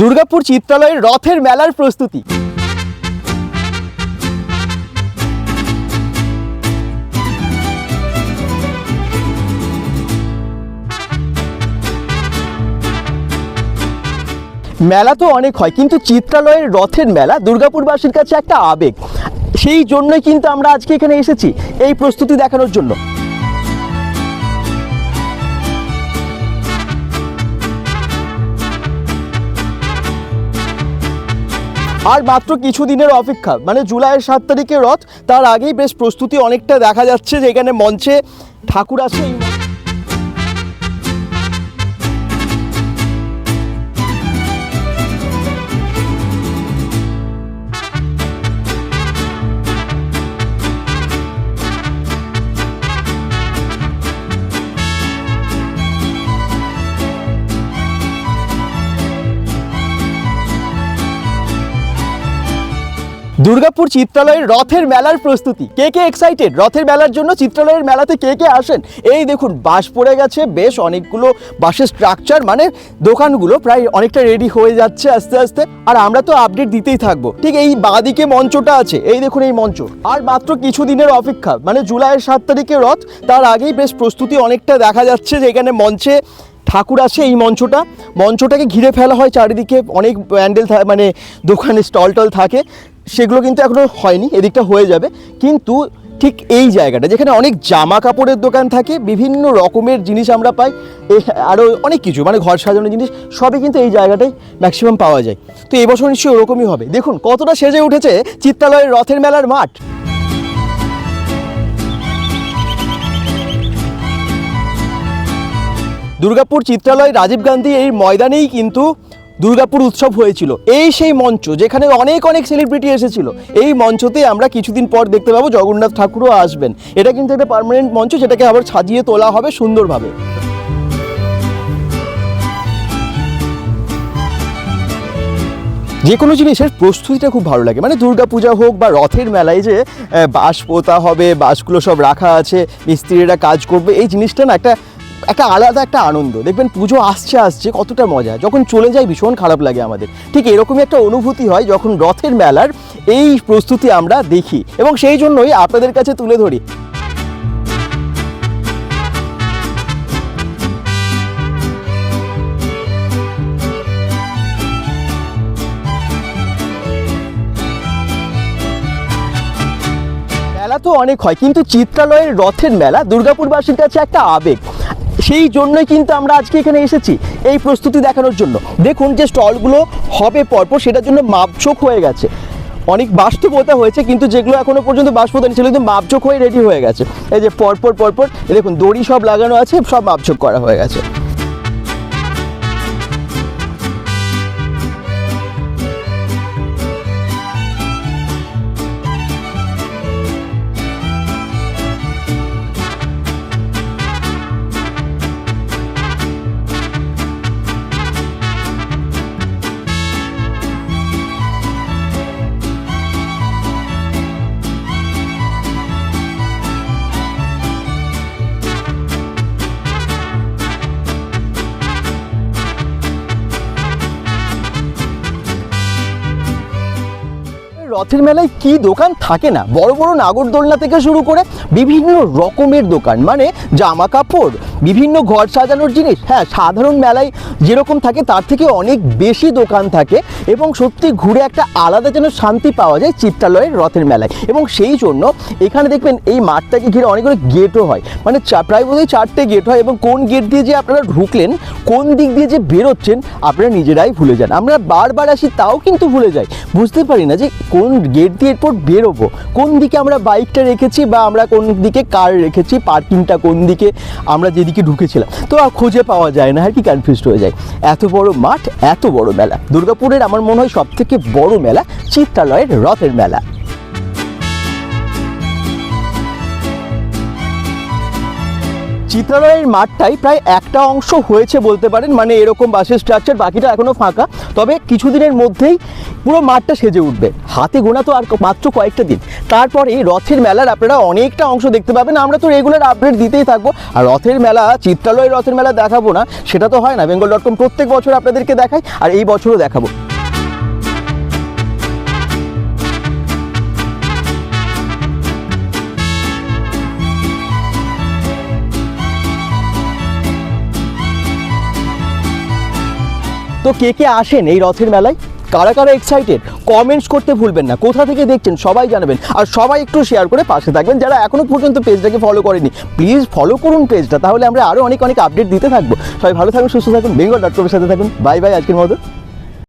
দুর্গাপুর চিত্রালয়ের রথের মেলার প্রস্তুতি। মেলা তো অনেক হয়, কিন্তু চিত্রালয়ের রথের মেলা দুর্গাপুরবাসীর কাছে একটা আবেগ। সেই জন্যই কিন্তু আমরা আজকে এখানে এসেছি এই প্রস্তুতি দেখানোর জন্য। আর মাত্র কিছু দিনের অপেক্ষা। মানে জুলাইয়ের সাত তারিখে রথ, তার আগেই বেশ প্রস্তুতি অনেকটা দেখা যাচ্ছে যে এখানে মঞ্চে ঠাকুর আছে। দুর্গাপুর চিত্রালয়ের রথের মেলার প্রস্তুতি। কে কে এক্সাইটেড রথের মেলার জন্য চিত্রালয়ের মেলাতে কে কে আসেন? এই দেখুন, বাস পড়ে গেছে, বেশ অনেকগুলো বাসের স্ট্রাকচার মানে দোকানগুলো প্রায় অনেকটা রেডি হয়ে যাচ্ছে আস্তে আস্তে। আর আমরা তো আপডেট দিতেই থাকব। ঠিক এই বাঁদিকে মঞ্চটা আছে, এই দেখুন এই মঞ্চ। আর মাত্র কিছু দিনের অপেক্ষা মানে জুলাইয়ের সাত তারিখে রথ, তার আগেই বেশ প্রস্তুতি অনেকটা দেখা যাচ্ছে যে এখানে মঞ্চে ঠাকুর আছে এই মঞ্চটা। মঞ্চটাকে ঘিরে ফেলা হয় চারিদিকে, অনেক প্যান্ডেল মানে দোকানে স্টল টল থাকে। সেগুলো কিন্তু এখনও হয়নি, এদিকটা হয়ে যাবে। কিন্তু ঠিক এই জায়গাটা, যেখানে অনেক জামা কাপড়ের দোকান থাকে, বিভিন্ন রকমের জিনিস আমরা পাই আরও অনেক কিছু মানে ঘর সাজানোর জিনিস, সবই কিন্তু এই জায়গাটায় ম্যাক্সিমাম পাওয়া যায়। তো এবছর নিশ্চয়ই ওরকমই হবে। দেখুন, কতটা সেজে উঠেছে চিত্রালয়ের রথের মেলার মাঠ। দুর্গাপুর চিত্রালয় রাজীব গান্ধী এই ময়দানেই কিন্তু দুর্গাপুর উৎসব হয়েছিল। এই সেই মঞ্চ যেখানে অনেক অনেক সেলিব্রিটি এসেছিল। এই মঞ্চতে আমরা কিছুদিন পর দেখতে পাবো জগন্নাথ ঠাকুরও আসবেন। এটা কিন্তু একটা পার্মানেন্ট মঞ্চ যেটাকে আবার সাজিয়ে তোলা হবে সুন্দরভাবে। যে কোনো জিনিসের প্রস্তুতিটা খুব ভালো লাগে। মানে দুর্গাপূজা হোক বা রথের মেলায় যে বাঁশ পোতা হবে, বাঁশগুলো সব রাখা আছে, মিস্ত্রিরা কাজ করবে, এই জিনিসটা না একটা একটা আলাদা একটা আনন্দ। দেখবেন পুজো আসছে আসছে, কতটা মজা। যখন চলে যায় ভীষণ খারাপ লাগে আমাদের। ঠিক এরকমই একটা অনুভূতি হয় যখন রথের মেলার এই প্রস্তুতি আমরা দেখি। এবং সেই জন্যই আপনাদের কাছে তুলে ধরি। মেলা তো অনেক হয়, কিন্তু চিত্রালয়ের রথের মেলা দুর্গাপুরবাসীর কাছে একটা আবেগ। সেই জন্যই কিন্তু আমরা আজকে এখানে এসেছি এই প্রস্তুতি দেখানোর জন্য। দেখুন যে স্টলগুলো হবে পরপর, সেটার জন্য মাপচোক হয়ে গেছে। অনেক বাস্তবতা হয়েছে, কিন্তু যেগুলো এখনও পর্যন্ত বাস নিচ্ছিল কিন্তু মাপচোক হয়ে রেডি হয়ে গেছে। এই যে পরপর পরপর দেখুন, দড়ি সব লাগানো আছে, সব মাপচোক করা হয়ে গেছে। রথের মেলায় কি দোকান থাকে না? বড় বড় নাগরদোলনা থেকে শুরু করে বিভিন্ন রকমের দোকান মানে জামা কাপড়, বিভিন্ন ঘর সাজানোর জিনিস। হ্যাঁ সাধারণ মেলায় যেরকম থাকে, তার থেকে অনেক বেশি দোকান থাকে এবং সত্যি ঘুরে একটা আলাদা যেন শান্তি পাওয়া যায় চিত্রালয়ের রথের মেলায়। এবং সেই জন্য এখানে দেখবেন এই মাঠটাকে ঘিরে অনেকগুলো গেটও হয়। মানে প্রায় বোধহয় চারটে গেট হয় এবং কোন গেট দিয়ে যে আপনারা ঢুকলেন, কোন দিক দিয়ে যে বেরোচ্ছেন, আপনারা নিজেরাই ভুলে যান। আমরা বারবার আসি, তাও কিন্তু ভুলে যাই। বুঝতে পারি না যে কোন গেট দিয়ে এরপর বেরোবো? কোন দিকে আমরা বাইকটা রেখেছি বা আমরা কোন দিকে কার রেখেছি? পার্কিংটা কোন দিকে আমরা যেদিকে ঢুকেছিলাম? তো আর খুঁজে পাওয়া যায় না আর কি কনফিউজড হয়ে যায়। এত বড় মাঠ, এত বড় মেলা। দুর্গাপুরের আমার মনে হয় সবথেকে বড় মেলা চিত্রালয়ের রথের মেলা। চিত্রালয়ের মাঠটাই প্রায় একটা অংশ হয়েছে বলতে পারেন মানে এরকম বাসের স্ট্রাকচার বাকিটা এখনও ফাঁকা। তবে কিছুদিনের মধ্যেই পুরো মাঠটা সেজে উঠবে। হাতে গোনা তো আর মাত্র কয়েকটা দিন। তারপরে রথের মেলার আপনারা অনেকটা অংশ দেখতে পাবেন। আমরা তো রেগুলার আপডেট দিতেই থাকব। আর রথের মেলা, চিত্রালয়ের রথের মেলা দেখাবো না, সেটা তো হয় না। বেঙ্গল ডট কম প্রত্যেক বছর আপনাদেরকে দেখাই আর এই বছরও দেখাবো। তো কে কে আসেন এই রথের মেলায়? কারা কারা এক্সাইটেড কমেন্টস করতে ভুলবেন না। কোথা থেকে দেখছেন সবাই জানাবেন। আর সবাই একটু শেয়ার করে পাশে থাকবেন যারা এখনও পর্যন্ত পেজটাকে ফলো করেনি। প্লিজ ফলো করুন পেজটা তাহলে আমরা আরও অনেক অনেক আপডেট দিতে থাকব। সবাই ভালো থাকুন, সুস্থ থাকুন বেঙ্গল ডট কমের সাথে থাকুন। বাই বাই আজকের মতো।